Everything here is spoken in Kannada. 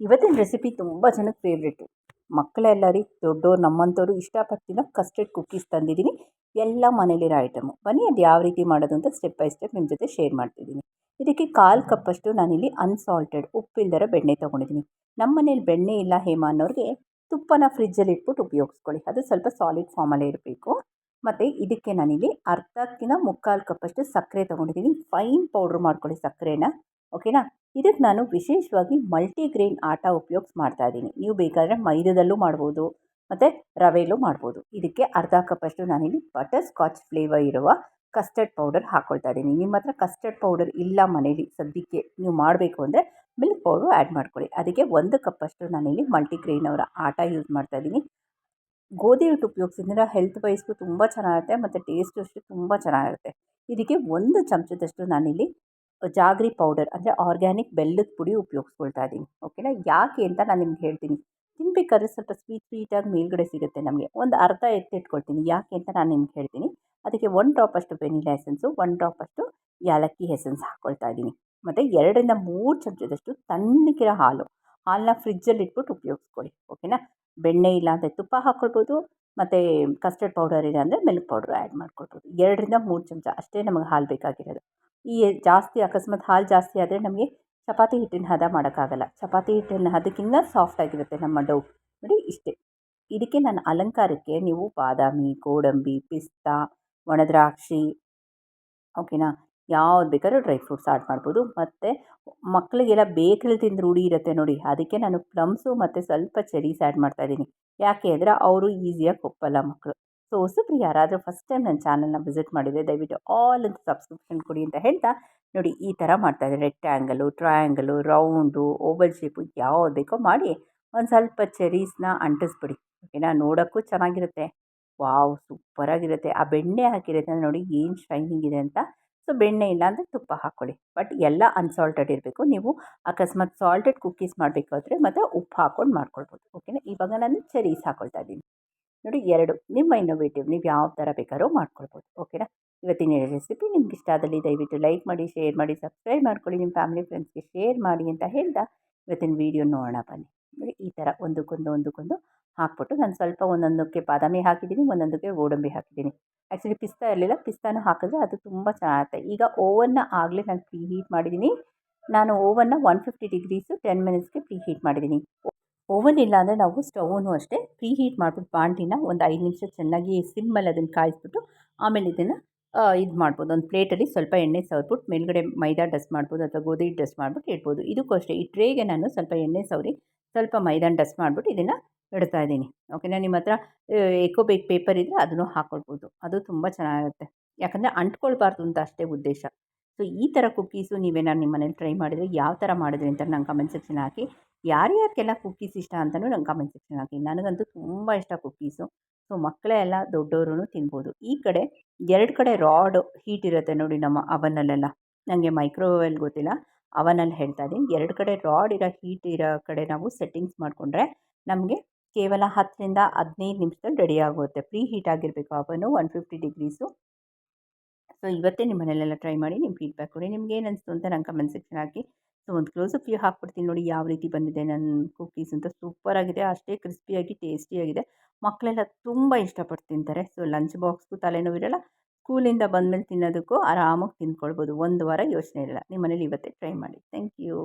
ಇವತ್ತಿನ ರೆಸಿಪಿ ತುಂಬ ಜನಕ್ಕೆ ಫೇವ್ರೇಟು ಮಕ್ಕಳೆಲ್ಲ ರೀ ದೊಡ್ಡೋರು, ನಮ್ಮಂಥವ್ರು ಇಷ್ಟಪಟ್ಟು ತಿನ್ನೋ ಕಸ್ಟರ್ಡ್ ಕುಕ್ಕೀಸ್ ತಂದಿದ್ದೀನಿ. ಎಲ್ಲ ಮನೇಲಿರೋ ಐಟಮು ಬನ್ನಿ, ಅದು ಯಾವ ರೀತಿ ಮಾಡೋದು ಅಂತ ಸ್ಟೆಪ್ ಬೈ ಸ್ಟೆಪ್ ನಿಮ್ಮ ಜೊತೆ ಶೇರ್ ಮಾಡ್ತಿದ್ದೀನಿ. ಇದಕ್ಕೆ ಕಾಲು ಕಪ್ಪಷ್ಟು ನಾನಿಲ್ಲಿ ಅನ್ಸಾಲ್ಟೆಡ್ ಉಪ್ಪಿಲ್ದರ ಬೆಣ್ಣೆ ತೊಗೊಂಡಿದ್ದೀನಿ. ನಮ್ಮ ಮನೇಲಿ ಬೆಣ್ಣೆ ಇಲ್ಲ ಹೇಮ ಅನ್ನೋರಿಗೆ ತುಪ್ಪನ ಫ್ರಿಜ್ಜಲ್ಲಿ ಇಟ್ಬಿಟ್ಟು ಉಪಯೋಗಿಸ್ಕೊಳ್ಳಿ. ಅದು ಸ್ವಲ್ಪ ಸಾಲಿಡ್ ಫಾರ್ಮಲ್ಲೇ ಇರಬೇಕು. ಮತ್ತು ಇದಕ್ಕೆ ನಾನಿಲ್ಲಿ ಅರ್ಧಕ್ಕಿಂತ ಮುಕ್ಕಾಲು ಕಪ್ಪಷ್ಟು ಸಕ್ಕರೆ ತೊಗೊಂಡಿದ್ದೀನಿ. ಫೈನ್ ಪೌಡ್ರ್ ಮಾಡ್ಕೊಳ್ಳಿ ಸಕ್ಕರೆನ. ಓಕೆನಾ ಇದಕ್ಕೆ ನಾನು ವಿಶೇಷವಾಗಿ ಮಲ್ಟಿಗ್ರೇನ್ ಆಟ ಉಪಯೋಗಿಸ್ ಮಾಡ್ತಾ ಇದ್ದೀನಿ. ನೀವು ಬೇಕಾದರೆ ಮೈದಾದಲ್ಲೂ ಮಾಡ್ಬೋದು, ಮತ್ತು ರವೆಯಲ್ಲೂ ಮಾಡ್ಬೋದು. ಇದಕ್ಕೆ ಅರ್ಧ ಕಪ್ಪಷ್ಟು ನಾನಿಲ್ಲಿ ಬಟರ್ ಸ್ಕಾಚ್ ಫ್ಲೇವರ್ ಇರುವ ಕಸ್ಟರ್ಡ್ ಪೌಡರ್ ಹಾಕ್ಕೊಳ್ತಾ ಇದ್ದೀನಿ. ನಿಮ್ಮ ಹತ್ರ ಕಸ್ಟರ್ಡ್ ಪೌಡರ್ ಇಲ್ಲ ಮನೇಲಿ ಸದ್ಯಕ್ಕೆ ನೀವು ಮಾಡಬೇಕು ಅಂದರೆ ಮಿಲ್ಕ್ ಪೌಡ್ರು ಆ್ಯಡ್ ಮಾಡ್ಕೊಳ್ಳಿ. ಅದಕ್ಕೆ ಒಂದು ಕಪ್ಪಷ್ಟು ನಾನಿಲ್ಲಿ ಮಲ್ಟಿಗ್ರೇನ್ ಅವರ ಆಟ ಯೂಸ್ ಮಾಡ್ತಾ ಇದ್ದೀನಿ. ಗೋಧಿ ಹಿಟ್ಟು ಉಪಯೋಗಿಸಿದ್ರೆ ಹೆಲ್ತ್ ವೈಸ್ಗೂ ತುಂಬ ಚೆನ್ನಾಗಿರುತ್ತೆ ಮತ್ತು ಟೇಸ್ಟು ಅಷ್ಟೇ ತುಂಬ ಚೆನ್ನಾಗಿರುತ್ತೆ ಇದಕ್ಕೆ ಒಂದು ಚಮಚದಷ್ಟು ನಾನಿಲ್ಲಿ ಜಾಗ್ರಿ ಪೌಡರ್ ಅಂದರೆ ಆರ್ಗ್ಯಾನಿಕ್ ಬೆಲ್ಲದ ಪುಡಿ ಉಪಯೋಗಿಸ್ಕೊಳ್ತಾ ಇದ್ದೀನಿ, ಓಕೆನಾ? ಯಾಕೆ ಅಂತ ನಾನು ನಿಮ್ಗೆ ಹೇಳ್ತೀನಿ. ತಿನ್ಬೇಕಾದ್ರೆ ಸ್ವಲ್ಪ ಸ್ವೀಟ್ ಸ್ವೀಟಾಗಿ ಮೇಲ್ಗಡೆ ಸಿಗುತ್ತೆ ನಮಗೆ. ಒಂದು ಅರ್ಧ ಎತ್ತಿಟ್ಕೊಳ್ತೀನಿ, ಯಾಕೆ ಅಂತ ನಾನು ನಿಮ್ಗೆ ಹೇಳ್ತೀನಿ. ಅದಕ್ಕೆ ಒನ್ ಡ್ರಾಪ್ ಅಷ್ಟು ವೆನಿಲಾ ಎಸೆನ್ಸು ಒನ್ ಡ್ರಾಪ್ ಅಷ್ಟು ಏಲಕ್ಕಿ ಎಸೆನ್ಸ್ ಹಾಕ್ಕೊಳ್ತಾ ಇದ್ದೀನಿ. ಮತ್ತು ಎರಡರಿಂದ ಮೂರು ಚಮಚದಷ್ಟು ತಣ್ಣಗಿರೋ ಹಾಲು. ಹಾಲನ್ನ ಫ್ರಿಜ್ಜಲ್ಲಿ ಇಟ್ಬಿಟ್ಟು ಉಪಯೋಗಿಸ್ಕೊಳ್ಳಿ, ಓಕೆನಾ? ಬೆಣ್ಣೆ ಇಲ್ಲ ಅಂದರೆ ತುಪ್ಪ ಹಾಕ್ಕೊಳ್ಬೋದು ಮತ್ತು ಕಸ್ಟರ್ಡ್ ಪೌಡರ್ ಇಲ್ಲ ಅಂದರೆ ಮಿಲ್ಕ್ ಪೌಡ್ರ್ ಆ್ಯಡ್ ಮಾಡ್ಕೊಳ್ಬೋದು. ಎರಡರಿಂದ ಮೂರು ಚಮಚ ಅಷ್ಟೇ ನಮಗೆ ಹಾಲು ಬೇಕಾಗಿರೋದು. ಈ ಜಾಸ್ತಿ ಅಕಸ್ಮಾತ್ ಹಾಲು ಜಾಸ್ತಿ ಆದರೆ ನಮಗೆ ಚಪಾತಿ ಹಿಟ್ಟಿನ ಹದ ಮಾಡೋಕ್ಕಾಗಲ್ಲ. ಚಪಾತಿ ಹಿಟ್ಟಿನ ಹದಕ್ಕಿಂತ ಸಾಫ್ಟಾಗಿರುತ್ತೆ ನಮ್ಮ ಡೌ ನೋಡಿ ಇಷ್ಟೇ. ಇದಕ್ಕೆ ನಾನು ಅಲಂಕಾರಕ್ಕೆ ನೀವು ಬಾದಾಮಿ, ಗೋಡಂಬಿ, ಪಿಸ್ತಾ, ಒಣದ್ರಾಕ್ಷಿ, ಓಕೆನಾ? ಯಾವ್ದು ಬೇಕಾದ್ರೂ ಡ್ರೈ ಫ್ರೂಟ್ಸ್ ಆ್ಯಡ್ ಮಾಡ್ಬೋದು. ಮತ್ತು ಮಕ್ಕಳಿಗೆಲ್ಲ ಬೇಕಲ್ಲಿ ತಿಂದು ರೂಢಿ ಇರುತ್ತೆ ನೋಡಿ. ಅದಕ್ಕೆ ನಾನು ಪ್ಲಮ್ಸು ಮತ್ತು ಸ್ವಲ್ಪ ಚೆರೀಸ್ ಆ್ಯಡ್ ಮಾಡ್ತಾಯಿದ್ದೀನಿ ಯಾಕೆ ಅಂದರೆ ಅವರು ಈಸಿಯಾಗಿ ಒಪ್ಪಲ್ಲ ಮಕ್ಕಳು ಸೊ ಹೊಸಬ್ರು ಯಾರಾದರೂ ಫಸ್ಟ್ ಟೈಮ್ ನನ್ನ ಚಾನಲ್ನ ವಿಸಿಟ್ ಮಾಡಿದರೆ ದಯವಿಟ್ಟು ಆಲ್ ಅಂತ ಸಬ್ಸ್ಕ್ರಿಪ್ಷನ್ ಕೊಡಿ ಅಂತ ಹೇಳ್ತಾ, ನೋಡಿ ಈ ಥರ ಮಾಡ್ತಾಯಿದ್ದೆ rectangle triangle round oval shape ಯಾವ್ದು ಬೇಕೋ ಮಾಡಿ ಒಂದು ಸ್ವಲ್ಪ ಚೆರೀಸ್ನ ಅಂಟಿಸ್ಬಿಡಿ. ಓಕೆನಾ ನೋಡೋಕ್ಕೂ ಚೆನ್ನಾಗಿರುತ್ತೆ. ವಾವ್ ಸೂಪರಾಗಿರುತ್ತೆ ಆ ಬೆಣ್ಣೆ ಹಾಕಿರುತ್ತೆ ನೋಡಿ ಏನು ಶೈನಿಂಗ್ ಇದೆ ಅಂತ. ಸೊ, ಬೆಣ್ಣೆ ಇಲ್ಲ ಅಂದರೆ ತುಪ್ಪ ಹಾಕ್ಕೊಳ್ಳಿ. ಬಟ್ ಎಲ್ಲ ಅನ್ಸಾಲ್ಟೆಡ್ ಇರಬೇಕು. ನೀವು ಅಕಸ್ಮಾತ್ ಸಾಲ್ಟೆಡ್ ಕುಕ್ಕೀಸ್ ಮಾಡಬೇಕಾದ್ರೆ ಮತ್ತು ಉಪ್ಪು ಹಾಕ್ಕೊಂಡು ಮಾಡ್ಕೊಳ್ಬೋದು. ಓಕೆನಾ ಇವಾಗ ನಾನು ಚೆರೀಸ್ ಹಾಕ್ಕೊಳ್ತಾ ಇದ್ದೀನಿ. ನೋಡಿ ಎರಡು, ನಿಮ್ಮ ಇನ್ನೋವೇಟಿವ್ ನೀವು ಯಾವ ಥರ ಬೇಕಾದ್ರೂ ಮಾಡ್ಕೊಳ್ಬೋದು ಓಕೆನಾ ಇವತ್ತಿನ ರೆಸಿಪಿ ನಿಮ್ಗೆ ಇಷ್ಟ ಆದಲ್ಲಿ ದಯವಿಟ್ಟು ಲೈಕ್ ಮಾಡಿ ಶೇರ್ ಮಾಡಿ ಸಬ್ಸ್ಕ್ರೈಬ್ ಮಾಡ್ಕೊಳ್ಳಿ, ನಿಮ್ಮ ಫ್ಯಾಮಿಲಿ ಫ್ರೆಂಡ್ಸ್ಗೆ ಶೇರ್ ಮಾಡಿ ಅಂತ ಹೇಳ್ತಾ ಇವತ್ತಿನ ವೀಡಿಯೋ ನೋಡೋಣ ಬನ್ನಿ. ನೋಡಿ ಈ ಥರ ಒಂದಕ್ಕೊಂದು ಒಂದಕ್ಕೊಂದು ಹಾಕ್ಬಿಟ್ಟು ನಾನು ಸ್ವಲ್ಪ ಒಂದೊಂದಕ್ಕೆ ಬಾದಾಮಿ ಹಾಕಿದ್ದೀನಿ, ಒಂದೊಂದಕ್ಕೆ ಗೋಡಂಬಿ ಹಾಕಿದ್ದೀನಿ. ಆ್ಯಕ್ಚುಲಿ ಪಿಸ್ತಾ ಇರಲಿಲ್ಲ, ಪಿಸ್ತಾನು ಹಾಕಿದ್ರೆ ಅದು ತುಂಬ ಚೆನ್ನಾಗುತ್ತೆ. ಈಗ ಓವನ್ನ ಆಗಲೇ ನಾನು ಪ್ರೀ ಹೀಟ್ ಮಾಡಿದ್ದೀನಿ. ನಾನು ಓವನ್ನ ಒನ್ ಫಿಫ್ಟಿ ಡಿಗ್ರೀಸು ಟೆನ್ ಮಿನಿಟ್ಸ್ಗೆ ಪ್ರೀ ಹೀಟ್ ಮಾಡಿದ್ದೀನಿ. ಓವನ್ ಇಲ್ಲ ಅಂದರೆ ನಾವು ಸ್ಟೌವನ್ನು ಅಷ್ಟೇ ಪ್ರೀ ಹೀಟ್ ಮಾಡಿಬಿಟ್ಟು ಬಾಣಲಿನ ಒಂದು ಐದು ನಿಮಿಷ ಚೆನ್ನಾಗಿ ಸಿಮ್ಮಲ್ಲಿ ಅದನ್ನು ಕಾಯಿಸ್ಬಿಟ್ಟು ಆಮೇಲೆ ಇದನ್ನು ಇದು ಮಾಡ್ಬೋದು. ಒಂದು ಪ್ಲೇಟಲ್ಲಿ ಸ್ವಲ್ಪ ಎಣ್ಣೆ ಸವರ್ಬಿಟ್ಟು ಮೇಲ್ಗಡೆ ಮೈದಾ ಡಸ್ಟ್ ಮಾಡ್ಬೋದು ಅಥವಾ ಗೋಧಿ ಡಸ್ಟ್ ಮಾಡ್ಬಿಟ್ಟು ಇಡ್ಬೋದು. ಇದಕ್ಕೂ ಅಷ್ಟೇ, ಈ ಟ್ರೇಗೆ ನಾನು ಸ್ವಲ್ಪ ಎಣ್ಣೆ ಸವರಿ, ಸ್ವಲ್ಪ ಮೈದಾನ ಡಸ್ಟ್ ಮಾಡಿಬಿಟ್ಟು ಇದನ್ನು ಇಡ್ತಾ ಇದ್ದೀನಿ. ಓಕೆನಾ ನಿಮ್ಮ ಹತ್ರ ಎಕೋ ಬೇಕ್ ಪೇಪರ್ ಇದ್ದರೆ ಅದನ್ನು ಹಾಕ್ಕೊಳ್ಬೋದು ಅದು ತುಂಬ ಚೆನ್ನಾಗಿರುತ್ತೆ ಯಾಕಂದರೆ ಅಂಟ್ಕೊಳ್ಬಾರ್ದು ಅಂತ ಅಷ್ಟೇ ಉದ್ದೇಶ. ಸೊ, ಈ ಥರ ಕುಕ್ಕೀಸು ನೀವೇನಾದ್ರು ನಿಮ್ಮ ಮನೇಲಿ ಟ್ರೈ ಮಾಡಿದರೆ ಯಾವ ಥರ ಮಾಡಿದ್ರಿ ಅಂತ ನಂಗೆ ಕಮೆಂಟ್ ಸೆಕ್ಷನ್ ಹಾಕಿ. ಯಾರ್ಯಾರಿಗೆಲ್ಲ ಕುಕ್ಕೀಸ್ ಇಷ್ಟ ಅಂತಲೂ ನಂಗೆ ಕಮೆಂಟ್ ಸೆಕ್ಷನ್ ಹಾಕಿ. ನನಗಂತೂ ತುಂಬ ಇಷ್ಟ ಕುಕ್ಕೀಸು ಸೊ ಮಕ್ಕಳೇ ಎಲ್ಲ ದೊಡ್ಡವರು ತಿನ್ಬೋದು. ಈ ಕಡೆ ಎರಡು ಕಡೆ ರಾಡ್ ಹೀಟ್ ಇರುತ್ತೆ ನೋಡಿ ನಮ್ಮ ಅವನಲ್ಲೆಲ್ಲ. ನನಗೆ ಮೈಕ್ರೋವೇವಲ್ಲಿ ಗೊತ್ತಿಲ್ಲ. ಅವನಲ್ಲಿ ಹೇಳ್ತಾ ಇದ್ದೀನಿ. ಎರಡು ಕಡೆ ರಾಡ್ ಇರೋ ಹೀಟ್ ಇರೋ ಕಡೆ ನಾವು ಸೆಟ್ಟಿಂಗ್ಸ್ ಮಾಡಿಕೊಂಡ್ರೆ ನಮಗೆ ಕೇವಲ ಹತ್ತರಿಂದ ಹದಿನೈದು ನಿಮಿಷದಲ್ಲಿ ರೆಡಿ ಆಗುತ್ತೆ. ಪ್ರೀ ಹೀಟ್ ಆಗಿರಬೇಕು ಅವನು ಒನ್ ಫಿಫ್ಟಿ ಡಿಗ್ರೀಸು ಸೊ ಇವತ್ತೇ ನಿಮ್ಮ ಮನೇಲೆಲ್ಲ ಟ್ರೈ ಮಾಡಿ ನಿಮ್ಮ ಫೀಡ್ಬ್ಯಾಕ್ ಕೊಡಿ. ನಿಮ್ಗೆ ಏನು ಅನಿಸ್ತು ಅಂತ ನಂಗೆ ಕಮೆಂಟ್ ಸೆಕ್ಷನ್ ಹಾಕಿ. ಸೊ ಒಂದು ಕ್ಲೋಸಪ್ ವ್ಯೂ ಹಾಕ್ಬಿಡ್ತೀನಿ ನೋಡಿ ಯಾವ ರೀತಿ ಬಂದಿದೆ. ನನ್ನ ಕುಕ್ಕೀಸ್ ಅಂತ ಸೂಪರಾಗಿದೆ ಅಷ್ಟೇ ಕ್ರಿಸ್ಪಿಯಾಗಿ ಟೇಸ್ಟಿಯಾಗಿದೆ ಮಕ್ಕಳೆಲ್ಲ ತುಂಬ ಇಷ್ಟಪಟ್ಟು ತಿಂತಾರೆ. ಸೊ ಲಂಚ್ ಬಾಕ್ಸ್ಗೂ ತಲೆನೋವಿರಲ್ಲ ಸ್ಕೂಲಿಂದ ಬಂದಮೇಲೆ ತಿನ್ನೋದಕ್ಕೂ ಆರಾಮಾಗಿ ತಿಂದ್ಕೊಳ್ಬೋದು. ಒಂದು ವಾರ ಯೋಚನೆ ಇರಲ್ಲ. ನಿಮ್ಮ ಮನೇಲಿ ಇವತ್ತೇ ಟ್ರೈ ಮಾಡಿ. Thank you